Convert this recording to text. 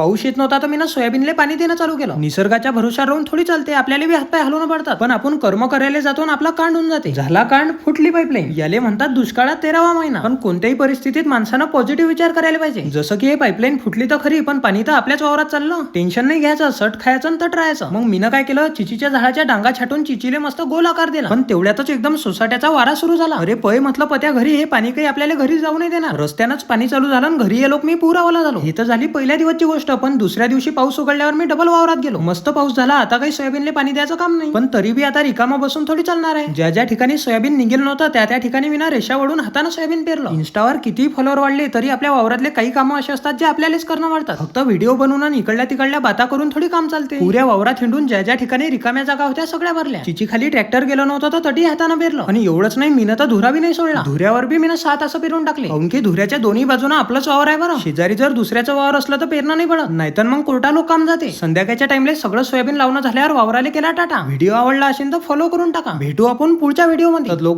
पाऊस येत नव्हता तर मी ना सोयाबीनला पाणी देणं चालू केलं. निसर्गाच्या भरोशा राहून थोडी चालते आपल्याला बी हातपाय हलवणं पडतात. पण आपण कर्म करायला जातो आणि आपला कांड होऊन जाते. झाला कांड फुटली पाईपलाईन याले म्हणतात दुष्काळात तेरावा महिना. पण कोणत्याही परिस्थितीत माणसानं पॉझिटिव्ह विचार करायला पाहिजे. जसं की हे पाईपलाईन फुटली तर खरी पण पाणी तर आपल्याच वावरात चाललं. टेन्शन नाही घ्यायचं सट खायचं आणि तट राहायचं. मग मीनं काय केलं? चिचीच्या झाडाच्या डांगा छाटून चिचीले मस्त गोल आकार दिला. पण तेवढ्यातच एकदम सोसाट्याचा वारा सुरू झाला. अरे पय म्हटलं पत्या घरी हे पाणी काही आपल्याला घरी जाऊ नाही देणार. रस्त्यानंच पाणी चालू झालं आणि घरी लोक मी पुरावाला झालो. हे तर झाली पहिल्या दिवसची गोष्ट. पण दुसऱ्या दिवशी पाऊस उघडल्यावर मी डबल वावरात गेलो. मस्त पाऊस झाला आता काही सोयाबीनले पाणी द्यायचं काम नाही. पण तरी बी आता रिकामा बसून थोडी चालणार आहे. ज्या ज्या ठिकाणी सोयाबीन निघेल नव्हतं त्या त्या ठिकाणी मी ना रेषा वळून हातानं सोयाबीन पेरलं. इन्स्टावर किती फॉलोअर वाढले तरी आपल्या वावरातले काही कामं असे असतात जे आपल्यालाच करणं वाढतात. फक्त व्हिडिओ बनवून आणि इकडल्या तिकडल्या बाता करून थोडी काम चालते. पुऱ्या वावरात हिंडून ज्या ज्या ठिकाणी रिकाम्या जागा होत्या सगळ्या भरल्या. चिची खाली ट्रॅक्टर गेलं नव्हतं तर तटी हातानं पेरलं. आणि एवढंच नाही मी तर धुरा बी नाही सोडला. धुऱ्यावर बी मी सात असं पेरून टाकले. काऊन की धुऱ्याच्या दोन्ही बाजूने आपलंच वावर आहे बरं. शेजारी जर दुसऱ्याचं वावर असलं तर पेरणं नाही पडत. नाहीतर मग कोर्टा लोक काम जाते. संध्याकाळच्या टाइमला सगळं सोयाबीन लावणं झाल्यावर वावराले केला टाटा. व्हिडिओ आवडला असेल तर फॉलो करून टाका. भेटू आपण पुढच्या व्हिडिओमध्ये. लोक